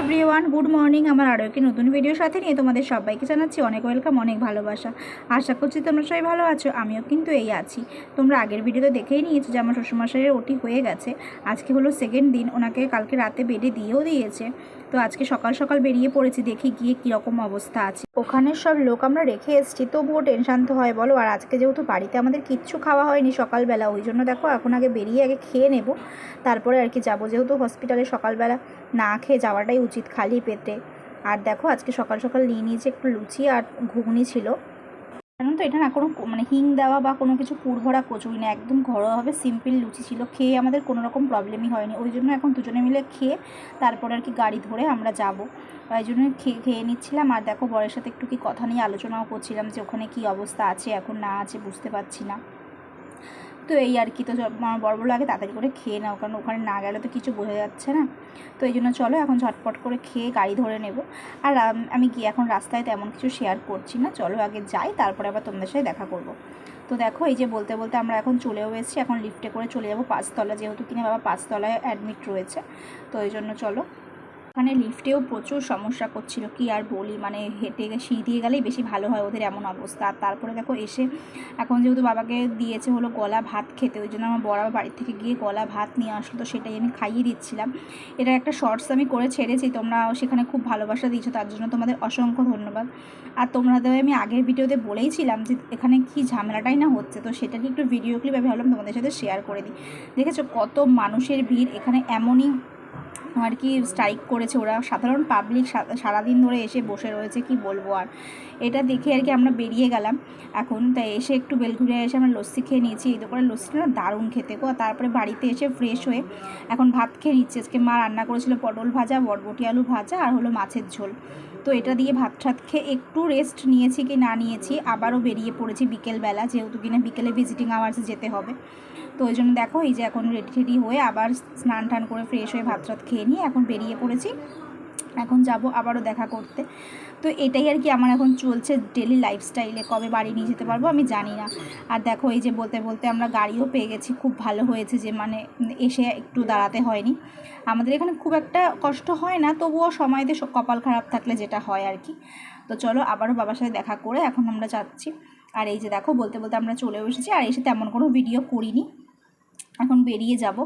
Everyone good morning আমার আরও একটি নতুন ভিডিওর সাথে নিয়ে তোমাদের সবাইকে জানাচ্ছি অনেক ওয়েলকাম অনেক ভালোবাসা। আশা করছি তোমরা সবাই ভালো আছো, আমিও কিন্তু এই আছি। তোমরা আগের ভিডিওতে দেখেই নিয়েছো যে আমার শ্বশুরমশাইয়ের ওটি হয়ে গেছে। আজকে হলো সেকেন্ড দিন, ওনাকে কালকে রাতে বেডে দিয়েও দিয়েছে। তো আজকে সকাল সকাল বেরিয়ে পড়েছি, দেখি গিয়ে কীরকম অবস্থা আছে। ওখানে সব লোক আমরা রেখে এসেছি, তবুও টেনশান তো হয়, বলো। আর আজকে যেহেতু বাড়িতে আমাদের কিচ্ছু খাওয়া হয়নি সকালবেলা, ওই জন্য দেখো এখন আগে বেরিয়ে আগে খেয়ে নেব, তারপরে আর কি যাব। যেহেতু হসপিটালে সকালবেলা না খেয়ে যাওয়াটাই উচিত, খালি পেতে আর দেখো আজকে সকাল সকাল নিয়ে নিয়েছি একটু লুচি আর ঘুগনি ছিল। জানো তো, এটা না কোনো মানে হিং দেওয়া বা কোনো কিছু পুরভরা কচুই না, একদম ঘরোয়াভাবে সিম্পল লুচি ছিল। খেয়ে আমাদের কোনো রকম প্রবলেমই হয়নি। ওই জন্য এখন দুজনে মিলে খেয়ে তারপরে আর কি গাড়ি ধরে আমরা যাব। ওই জন্য খেয়ে খেয়ে নিচ্ছিলাম। আর দেখো, বরের সাথে একটু কি কথা নিয়ে আলোচনাও করছিলাম যে ওখানে কি অবস্থা আছে, এখন না আছে বুঝতে পারছি না। তো এই আর কি। তো আমার বড় বড় আগে তাড়াতাড়ি করে খেয়ে নাও, কারণ ওখানে না গেলে তো কিছু বোঝা যাচ্ছে না। তো এই জন্য চলো এখন ঝটপট করে খেয়ে গাড়ি ধরে নেব। আর, আমি গিয়ে এখন রাস্তায় তেমন কিছু শেয়ার করছি না। চলো আগে যাই, তারপরে আবার তোমাদের সাথে দেখা করব। তো দেখো, এই যে বলতে বলতে আমরা এখন চলেও এসেছি। এখন লিফটে করে চলে যাব পাঁচতলা, যেহেতু কিনা বাবা পাঁচতলায় অ্যাডমিট রয়েছে। তো এই জন্য চলো। ওখানে লিফটেও প্রচুর সমস্যা করছিল, কি আর বলি? মানে হেঁটে সিঁড়ি দিয়ে গেলেই বেশি ভালো হয় ওদের এমন অবস্থা। আর তারপরে দেখো এসে এখন যেহেতু বাবাকে দিয়েছে হলো গলা ভাত খেতে, ওই জন্য আমার বড় বাড়ি থেকে গিয়ে গলা ভাত নিয়ে আসলো, তো সেটাই আমি খাইয়ে দিচ্ছিলাম। এটা একটা শর্টস আমি করে ছেড়েছি, তোমরা সেখানে খুব ভালোবাসা দিয়েছ, তার জন্য তোমাদের অসংখ্য ধন্যবাদ। আর তোমাদের আমি আগের ভিডিওতে বলেইছিলাম যে এখানে কি ঝামেলাটাই না হচ্ছে, তো সেটা নিয়ে একটু ভিডিও ক্লিপ আমি ভাবলাম তোমাদের সাথে শেয়ার করে দিই। দেখেছ কত মানুষের ভিড়, এখানে এমনই আর কি স্ট্রাইক করেছে। ওরা সাধারণ পাবলিক সারাদিন ধরে এসে বসে রয়েছে, কি বলব আর? এটা দেখে আর কি আমরা বেরিয়ে গেলাম। এখন তাই এসে একটু বেলঘুরে এসে আমরা লস্যি খেয়ে নিয়েছি। এই দোকানের লস্যিটা না দারুণ খেতে গো। তারপরে বাড়িতে এসে ফ্রেশ হয়ে এখন ভাত খেয়ে নিচ্ছে। আজকে মা রান্না করেছিল পটল ভাজা বরবটি আলু ভাজা আর হলো মাছের ঝোল। তো এটা দিয়ে ভাত ঠাত খেয়ে একটু রেস্ট নিয়েছি কি না নিয়েছি, আবারও বেরিয়ে পড়েছি বিকেলবেলা। যেহেতু কিনা বিকেলে ভিজিটিং আওয়ার্সে যেতে হবে। তো ওই জন্য দেখো এই যে এখন রেডি টেডি হয়ে আবার স্নান টান করে ফ্রেশ হয়ে ভাত টাত খেয়ে নিয়ে এখন বেরিয়ে পড়েছি। এখন যাব আবারও দেখা করতে। তো এটাই আর কি আমার এখন চলছে ডেলি লাইফস্টাইলে কবে বাড়ি নিয়ে যেতে পারব আমি জানি না। আর দেখো এই যে বলতে বলতে আমরা গাড়িও পেয়ে গেছি। খুব ভালো হয়েছে যে মানে এসে একটু দাঁড়াতে হয়নি। আমাদের এখানে খুব একটা কষ্ট হয় না, তবুও সময়তে কপাল খারাপ থাকলে যেটা হয় আর কি। তো চলো আবারও বাবার সাথে দেখা করে এখন আমরা যাচ্ছি। আর এই যে দেখো বলতে বলতে আমরা চলেও এসেছি। আর এসে তেমন কোনো ভিডিও করিনি। এখন বেরিয়ে যাব।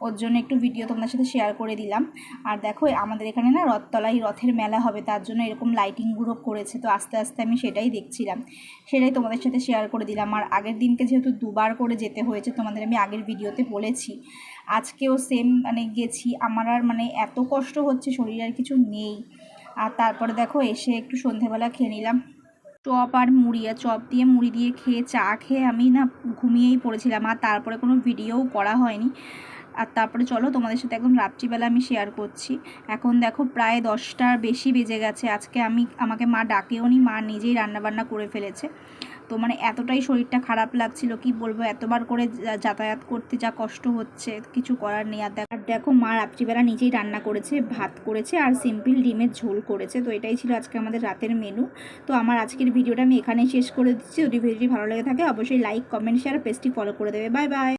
ওর জন্য একটু ভিডিও তোমাদের সাথে শেয়ার করে দিলাম। আর দেখো, আমাদের এখানে না রথতলায় রথের মেলা হবে, তার জন্য এরকম লাইটিংগুলো করেছে। তো আস্তে আস্তে আমি সেটাই দেখছিলাম। সেটাই তোমাদের সাথে শেয়ার করে দিলাম। আর আগের দিনকে যেহেতু দুবার করে যেতে হয়েছে, তোমাদের আমি আগের ভিডিওতে বলেছি। আজকেও সেম মানে গেছি। আমার আর মানে এত কষ্ট হচ্ছে, শরীরে আর কিছু নেই। আর তারপরে দেখো, এসে একটু সন্ধেবেলা খেয়ে নিলাম। চপ আর মুড়ি, আর চপ দিয়ে মুড়ি দিয়ে খেয়ে, চা খেয়ে আমি না ঘুমিয়েই পড়েছিলাম। আর তারপরে কোনো ভিডিওও করা হয়নি। আর তারপরে চলো তোমাদের সাথে একদম রাত্রিবেলা আমি শেয়ার করছি। এখন দেখো প্রায় দশটার বেশি বেজে গেছে। আজকে আমি, আমাকে মা ডাকেও নি, মা নিজেই রান্নাবান্না করে ফেলেছে। তো মানে এতটাই শরীরটা খারাপ লাগছিল, কি বলব? এতবার করে যাতায়াত করতে যা কষ্ট হচ্ছে, কিছু করার নেই। আর দেখো, মা রাত্রিবেলা নিজেই রান্না করেছে, ভাত করেছে আর সিম্পল ডিমের ঝোল করেছে। তো এটাই ছিল আজকে আমাদের রাতের মেনু তো আমার আজকের ভিডিওটা আমি এখানেই শেষ করে দিচ্ছি। যদি ভিডিওটি ভালো লেগে থাকে, অবশ্যই লাইক কমেন্ট শেয়ার পেজটি ফলো করে দেবে। Bye bye